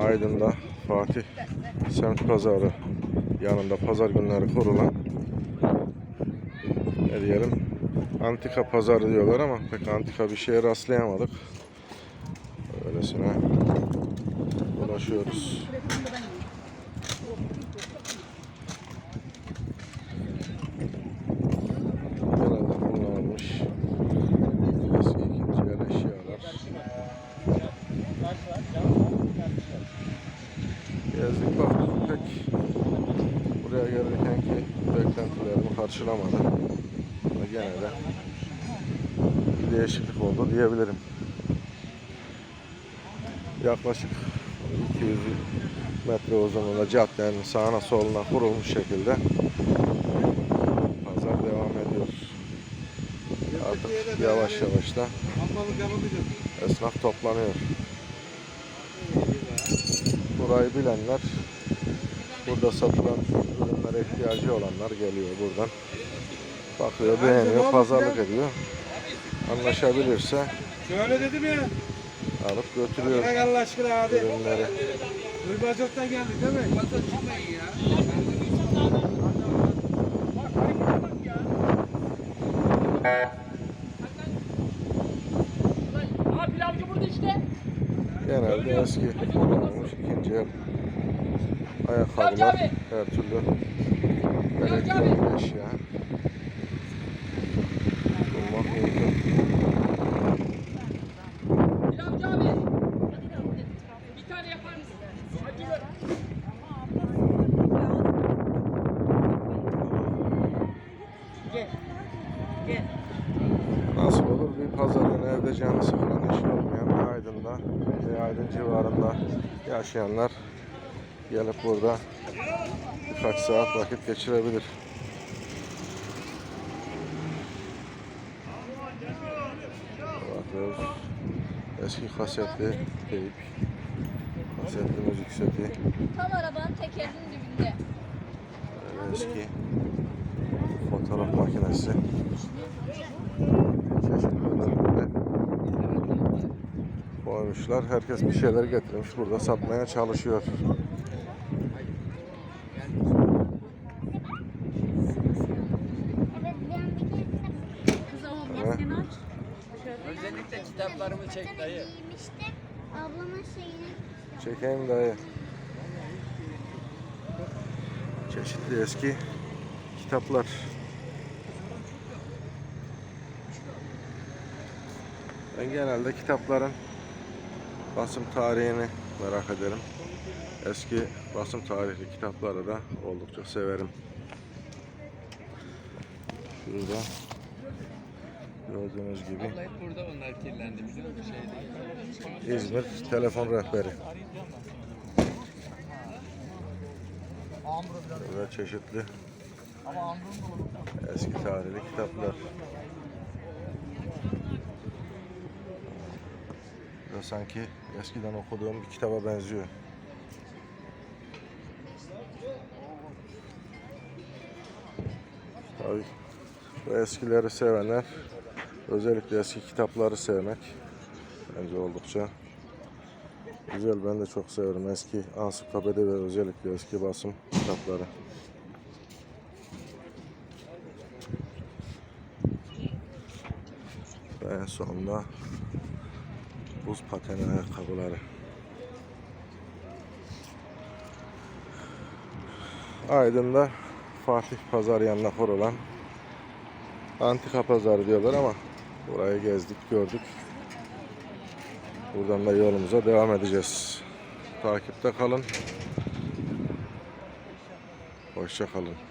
Aydın'da Fatih Semt Pazarı yanında pazar günleri kurulan ne diyelim antika pazarı diyorlar ama pek antika bir şeye rastlayamadık. Öylesine dolaşıyoruz. Genelde kullanılmış eski ikinci el eşyalar. Gezdik baktık pek buraya gelirken ki beklentilerimi karşılamadı. Ama gene de bir değişiklik oldu diyebilirim. Yaklaşık 200 metre uzunluğunda caddenin sağına soluna kurulmuş şekilde pazar devam ediyor. Artık yavaş yavaş da esnaf toplanıyor. Burayı bilenler, burada satılan ürünlere ihtiyacı olanlar geliyor buradan. Bakıyor, beğeniyor, pazarlık ediyor. Anlaşabilirse Şöyle dedim ya. alıp götürüyor Allah aşkına hadi. ürünleri. Hırbacıktan geldik değil mi? Aa Genelde eski kullanılmış ikinci el. Ayakkabılar, her türlü elektronik eşya. Bulmak mümkün. Nasıl olur? Bir pazarın evde canı sıkılan işi olmayan Aydın'da ve Aydın civarında yaşayanlar gelip burada birkaç saat vakit geçirebilir. Bakıyoruz. Eski kasetli teyp, kasetli müzik seti, Tam arabanın tekerinin dibinde. eski fotoğraf makinesi. Çeşitli ürünleri koymuşlar. Herkes bir şeyler getirmiş. Burada satmaya çalışıyor. Özellikle kitaplarımı çek dayı. giymiştim. Ablamın şeyini Çekeyim dayı. Çeşitli eski kitaplar. Ben genelde kitapların basım tarihini merak ederim. Eski basım tarihli kitapları da oldukça severim. Şurada gördüğünüz gibi? Şeyde. İzmir telefon rehberi. Böyle çeşitli eski tarihli kitaplar. Ve sanki eskiden okuduğum bir kitaba benziyor. Tabii bu eskileri sevenler özellikle eski kitapları sevmek bence oldukça güzel. Ben de çok severim eski ansiklopedi ve özellikle eski basım kitapları. Ve sonunda buz pateni ayakkabıları. Aydın'da Fatih Pazar yanına kurulan antika pazarı diyorlar ama burayı gezdik gördük. Buradan da yolumuza devam edeceğiz. Takipte kalın. Hoşça kalın.